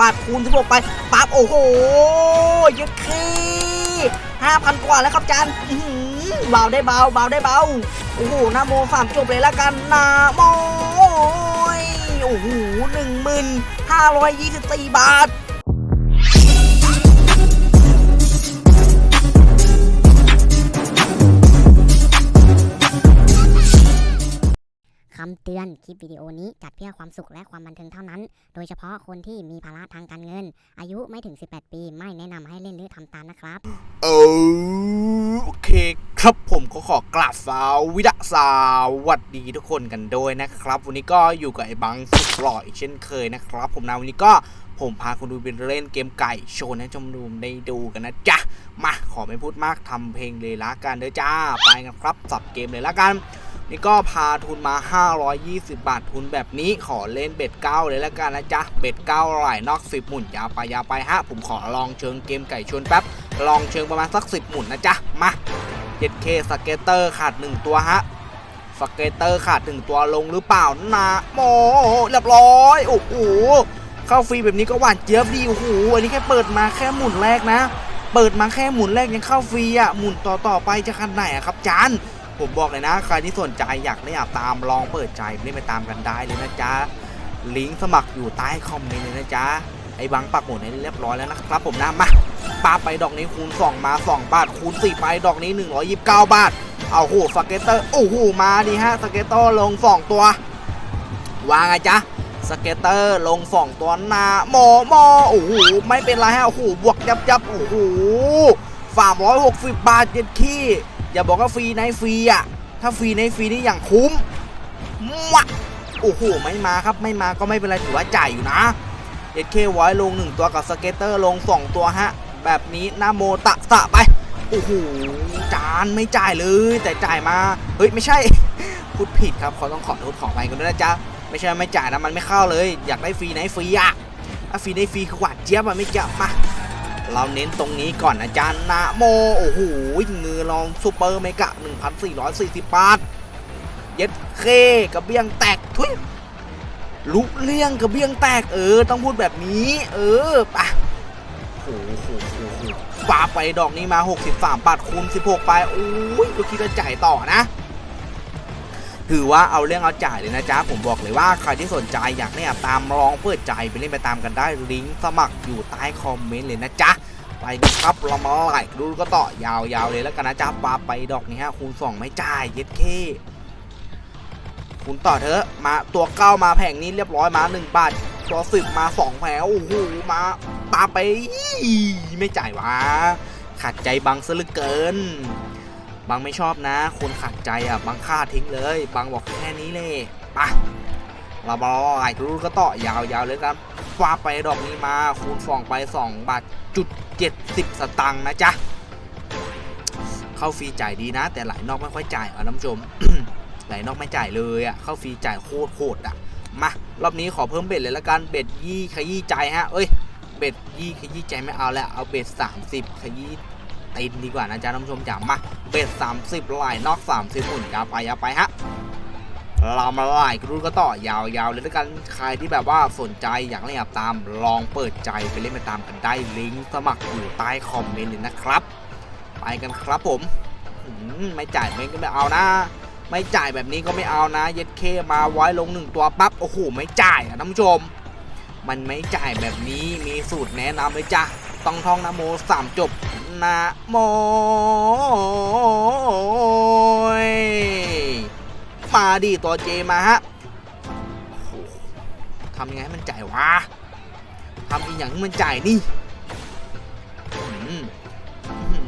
บาทคูณ16ไปปั๊บโอ้โหยึดคีห้าพันกว่าแล้วครับจานเบาได้เบาเบาได้เบาโอ้โหนาโมสามจบเลยละกันนาโมโอ้โหหนึ่งหมื่นห้าร้อยยี่สิบสี่บาท เตือน คลิปวิดีโอนี้จัดเพื่อความสุขและความบันเทิงเท่านั้น โดยเฉพาะคนที่มีภาระทางการเงิน อายุไม่ถึง 18 ปี ไม่แนะนำให้เล่นหรือทำตามนะครับ โอเคครับผมก็ขอกราบสาววิดะสวัสดีทุกคนกันด้วยนะครับ วันนี้ก็อยู่กับไอ้บังสุดหล่ออีกเช่นเคยนะครับ ผมนะวันนี้ก็ผมพาคุณดูเป็นเล่นเกมไก่โชว์ให้ชมดูได้ดูกันนะจ๊ะมาขอไม่พูดมากทำเพลงเลยละกันเด้อจ้าไปกันครับสับเกมเลยละกัน นี่ก็พาทุนมา 520 บาททุนแบบนี้ขอเล่นเบ็ดเก้าเลยละกันนะจ๊ะ เบ็ดเก้าไหลนอก 10 หมุนยาวไปยาวไปฮะ ผมขอลองเชิงเกมไก่ชนแป๊บ ลองเชิงประมาณสัก 10 หมุนนะจ๊ะ มา 7K สเกตเตอร์ขาด 1 ตัวฮะสเกตเตอร์ขาด 1 ตัวลงหรือเปล่านะโมเรียบร้อย โอ้โหเข้าฟรีแบบนี้ก็หวานเจี๊ยบดีโอ้โหอันนี้แค่เปิดมาแค่หมุนแรกนะ เปิดมาแค่หมุนแรกยังเข้าฟรีอะหมุนต่อต่อไปจะขนาดไหนอะครับจาน ผมบอกเลยนะ ใครที่สนใจอยากได้อยากตามลองเปิดใจเล่นไปตามกันได้เลยนะจ๊ะลิงก์สมัครอยู่ใต้คอมเมนต์เลยนะจ๊ะไอ้บังปักหมุดให้เรียบร้อยแล้วนะครับผมนะมาปาไปดอกนี้คูณ 2 มา 2 บาท คูณ 4 ไปดอกนี้ 129 บาท เอาโหสเก็ตเตอร์โอ้โหมาดิฮะสเก็ตเตอร์ลง 2 ตัววางไงจ๊ะสเก็ตเตอร์ลง 2 ตัวหนาโมโมโอ้โหไม่เป็นไรฮะโอ้โหบวกยับยับโอ้โหสามร้อยหกสิบบาทเจ็ดขี้ อย่าบอกว่าฟรีในฟรีอะ ถ้าฟรีในฟรีนี่อย่างคุ้มมะโอ้โห ไม่มาครับ ไม่มาก็ไม่เป็นไรถือว่าจ่ายอยู่นะเอ็ดเคไว้ลง 1 ตัวกับสเก็ตเตอร์ลง 2 ตัวฮะ แบบนี้นาโมตะสะไป โอ้โห จานไม่จ่ายเลย แต่จ่ายมา เฮ้ย ไม่ใช่ พูดผิดครับเขาต้องขอโทษขอไปกันด้วยนะจ๊ะ ไม่ใช่ไม่จ่ายนะ มันไม่เข้าเลย อยากได้ฟรีไหนฟรีอะถ้าฟรีในฟรีคือหวานเจี๊ยบอะไม่เจะมา เราเน้นตรงนี้ก่อนนะจ๊ะนะโม โอ้โหเงือลองซูเปอร์เมกะ 1,440บาทเย็ดเคกระเบี้ยงแตกทุยลุเลี่ยงกระเบี้ยงแตกเออ ต้องพูดแบบนี้ เออปะโอ้โหโอ้โหโอ้โหปาไปดอกนี้มา 63บาทคูณ16 ไปโอ้ยก็คิดจะจ่ายต่อนะ ถือว่าเอาเรื่องเอาจ่ายเลยนะจ๊ะผมบอกเลยว่าใครที่สนใจอยากเนี่ยตามลองเปิดใจไปเล่นไปตามกันได้ลิงก์สมัครอยู่ใต้คอมเมนต์เลยนะจ๊ะไปครับเรามาไล่ดูก็ต่อยาวๆเลยแล้วกันนะจ๊ะปาไปดอกนี้ฮะคูณ2ไม่จ่ายเย็ดเคคูณต่อเถอะมาตัวเก้ามาแผงนี้เรียบร้อยมา1บาทตัวสิบมา2แผงโอ้โหมาปาไปไม่จ่ายวะขัดใจบังซะเหลือเกิน บางไม่ชอบนะ คนขัดใจอะบางฆ่าทิ้งเลย บางบอกแค่นี้เลยปะเราบอไอ้รู้ก็ต่อยาวๆเลยกันปาไปดอกนี้มาคูณฟองไป 2 บาทจุด70สตังค์นะจ๊ะ เข้าฟรีจ่ายดีนะ แต่ไหลนอกไม่ค่อยจ่ายอะน้ำชมไหลนอกไม่จ่ายเลยอะเข้าฟรีจ่ายโคตรโคตรอะมารอบนี้ขอเพิ่มเบ็ดเลยละกันเบ็ดยี่ขยี้ใจฮะเอ้ยเบ็ดยี่ขยี้ใจไม่เอาแล้วเอาเบ็ด30ขยี้ ตีนดีกว่านะจ๊ะท่านผู้ชมจ๋ามาเบ็ด30ไหลนอก 30หมุนยาวไปยาวไปฮะเรามาไล่รุ่นก็ต่อยาวๆเลยแล้วกันใครที่แบบว่าสนใจอยากเล่นตามลองเปิดใจไปเล่นไปตามกันได้ลิงก์สมัครอยู่ใต้คอมเมนต์เลยนะครับ ไปกันครับผมมไม่จ่ายไม่ก็ไม่เอานะ ไม่จ่ายแบบนี้ก็ไม่เอานะ เย็ดเคมาไว้ลงหนึ่งตัวปั๊บโอ้โหไม่จ่ายอะท่านผู้ชม มันไม่จ่ายแบบนี้มีสูตรแนะนำเลยจ้ะต้องท่องนะโมสามจบ นะโมมาดิตัวเจมาฮะทำยังไงให้มันจ่ายวะทำอีกอย่างที่มันจ่ายนี่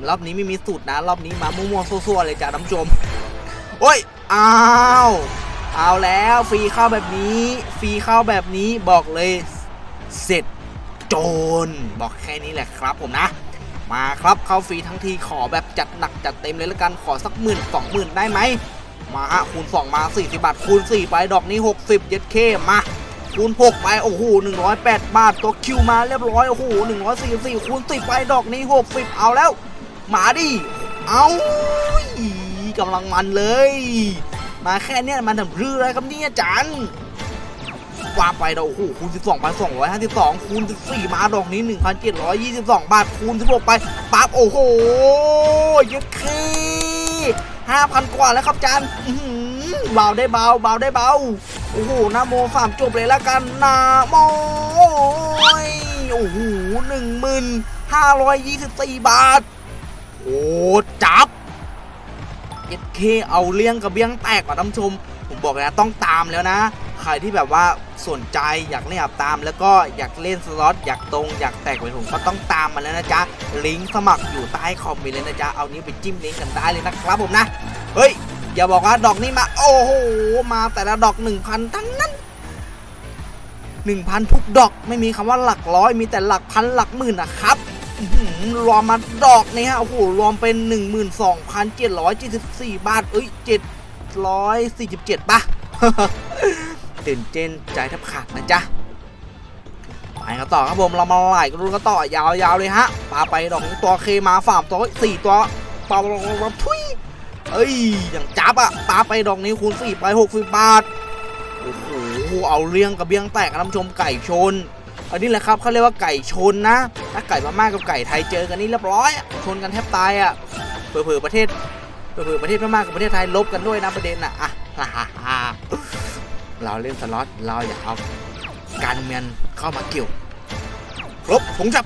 รอบนี้ไม่มีสูตรนะ รอบนี้มามั่วๆซั่วๆเลยจ้ะท่านผู้ชม โอ้ย อ้าว เอาแล้วฟรีเข้าแบบนี้ฟรีเข้าแบบนี้บอกเลยเสร็จโจรบอกแค่นี้แหละครับผมนะ มาครับเข้าฟรีทั้งทีขอแบบจัดหนักจัดเต็มเลยละกันขอสักหมื่นสองหมื่นได้ไหมมาฮะคูณ 2 มา 40 บาท คูณ 4 ไป ดอกนี้ 60เย็ดเคมา คูณ 6 ไป โอ้โห 108 บาท ตัวคิวมาเรียบร้อย โอ้โห 144 คูณ 10 ไป ดอกนี้ 60 เอาแล้ว มาดิ เอากำลังมันเลย มาแค่เนี้ยมันทำรืออะไรครับเนี่ยจัน ว่าไปดอกโอ้โหคูณ 12ไป252 คูณ 14 มาดอกนี้ 1,722 บาท คูณ 16 ไปปั๊บโอ้โหยึดคี5,000 กว่าแล้วครับจานเบาได้เบาเบาได้เบา โอ้โหนาโมสามจบเลยละกันนาโมโอ้โหหนึ่งหมื่นห้าร้อยยี่สิบสี่บาท โอ้จับเอ็ดเคเอาเลี้ยงกับเบี้ยงแตกว่ะท่านชม ผมบอกเลยนะต้องตามแล้วนะ ใครที่แบบว่าสนใจอยากเล่นอยากตาม แล้วก็อยากเล่นสล็อตอยากตรงอยากแตกไปถุงก็ต้องตามมาแล้วนะจ๊ะลิงก์สมัครอยู่ใต้คอมเมนต์เลยนะจ๊ะเอานิ้ไปจิ้มลิงก์กันได้เลยนะครับผมนะเฮ้ยอย่าบอกว่าดอกนี้มา โอ้โหมาแต่ละดอก 1,000 ทั้งนั้น 1,000 ทุกดอกไม่มีคำว่าหลักร้อยมีแต่หลักพันหลักหมื่นนะครับรวมมาดอกนี้ฮะโอ้โหรวมเป็น 12,774 บาท เอ้ย 747ป่ะ ตื่นเต้นใจแทบขาดนะจ๊ะไปกันต่อครับผมเรามาไล่กันดูกันต่อยาวๆเลยฮะปาไปดอกนี้ตัวเคมาสามตัวสี่ตัวปาทุยเอ้ยอย่างจับอะปาไปดอกนี้คูณสี่ไปหกสิบบาทโอ้โหเอาเลี้ยงกระเบียงแตกนะท่านผู้ชมไก่ชนอันนี้แหละครับเขาเรียกว่าไก่ชนนะ ถ้าไก่พม่ากับไก่ไทยเจอกันนี่เรียบร้อย ชนกันแทบตายอะเผื่อประเทศเผื่อประเทศพม่ากับประเทศไทยลบกันด้วยนะประเด็นอะอะ เราเล่นสล็อตเราอย่าเอาการเมืองเข้ามาเกี่ยวครบผงจับ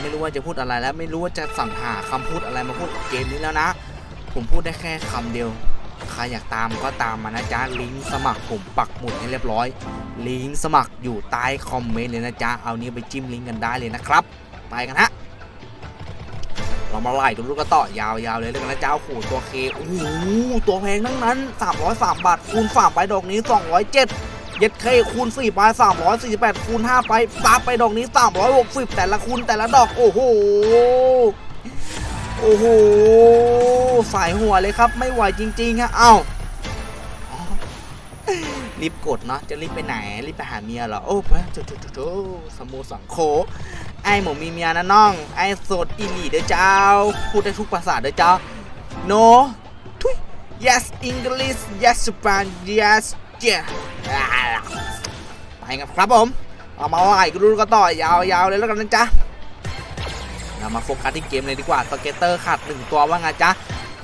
ไม่รู้ว่าจะพูดอะไรแล้วไม่รู้ว่าจะสั่งหาคำพูดอะไรมาพูดเกมนี้แล้วนะ ผมพูดได้แค่คำเดียวใครอยากตามก็ตามมานะจ๊ะลิงก์สมัครผมปักหมุดให้เรียบร้อย ลิงก์สมัครอยู่ใต้คอมเมนต์เลยนะจ๊ะเอานี้ไปจิ้มลิงก์กันได้เลยนะครับ ไปกันฮะ เรามาไล่ดูลูกกระต่อยาวๆเลยแล้วกันนะจ๊ะโอ้โหตัวเคโอ้โหตัวแพงทั้งนั้น 303 บาทคูณ3ไปดอกนี้ 207 เย็ดเคคูณ4ไป348 คูณ5ไปปั๊บไปดอกนี้ 360 แต่ละคูณแต่ละดอก โอ้โหโอ้โหสายหัวเลยครับ ไม่ไหวจริงๆฮะเอ้ารีบกดเนาะจะรีบไปไหนรีบไปหาเมียเหรอโอ้โถโถโถโถสโมสังโค ไอ้หมูมีเมียนะน้อง ไอ้โสดอีหลีเด้อเจ้า พูดได้ทุกภาษาเด้อเจ้า no ทุย yes English yes Japan yes yeah ไปกันครับผม เอามาไล่กันดูกันต่อยาวๆเลยแล้วกันนะจ๊ะเรามาโฟกัสที่เกมเลยดีกว่า สเก็ตเตอร์ขาดหนึ่งตัวว่าไงจ๊ะ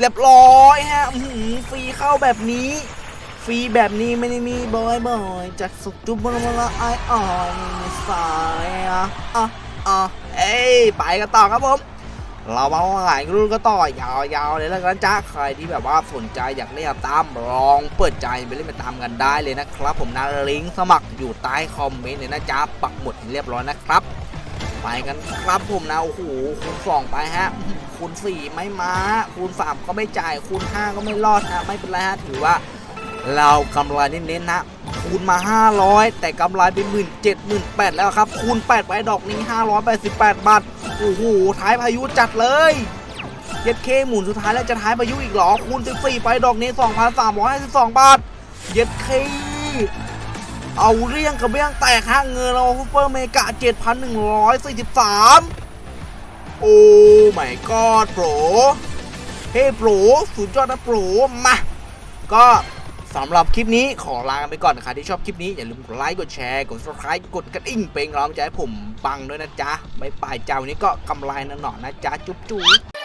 เรียบร้อยฮะฟรีเข้าแบบนี้ ฟรีแบบนี้ไม่ได้มีบ่อยๆจากสุดจุบมาละไออ่อนสายอะ อะอะเอ้ยไปกันต่อครับผม เรามาหลายรุ่นก็ต่อยาวๆเลยแล้วกันจ้าใครที่แบบว่าสนใจอยากเล่นตามลองเปิดใจไปเล่นไปตามกันได้เลยนะครับ ผมนะลิงก์สมัครอยู่ใต้คอมเมนต์เลยนะจ๊ะปักหมุดเรียบร้อยนะครับไปกันครับผมนะโอ้โหคูณสองไปฮะคูณสี่ไม่มาคูณสามก็ไม่จ่ายคูณห้าก็ไม่รอดนะไม่เป็นไรฮะถือว่า เรากำไรเน้นๆนะ คูณมา 500 แต่กำไรไปหมื่นเจ็ดหมื่นแปดแล้วครับ คูณ 8 ไปดอกนี้ 588 บาท โอ้โห ท้ายพายุจัดเลยเย็ดเคหมุนสุดท้ายแล้วจะท้ายพายุอีกหรอ คูณ 14 ไปดอกนี้ 2,352 บาท เย็ดเคเอาเรียงกับเบี้ยงแตกฮะเงินเราซูเปอร์เมกะ 7,143 โอ้ไม่กอดโปรเฮ้โปรสุดยอดนะโปรมา ก็ สำหรับคลิปนี้ขอลากันไปก่อนนะครับที่ชอบคลิปนี้ อย่าลืมกดไลค์กดแชร์กด subscribe กดกระดิ่งเป็นกำลังใจให้ผมปังด้วยนะจ๊ะไม่ปลายเจ้าวันนี้ก็กำไรนะหนอนนะจ๊ะจุ๊บจุ๊บ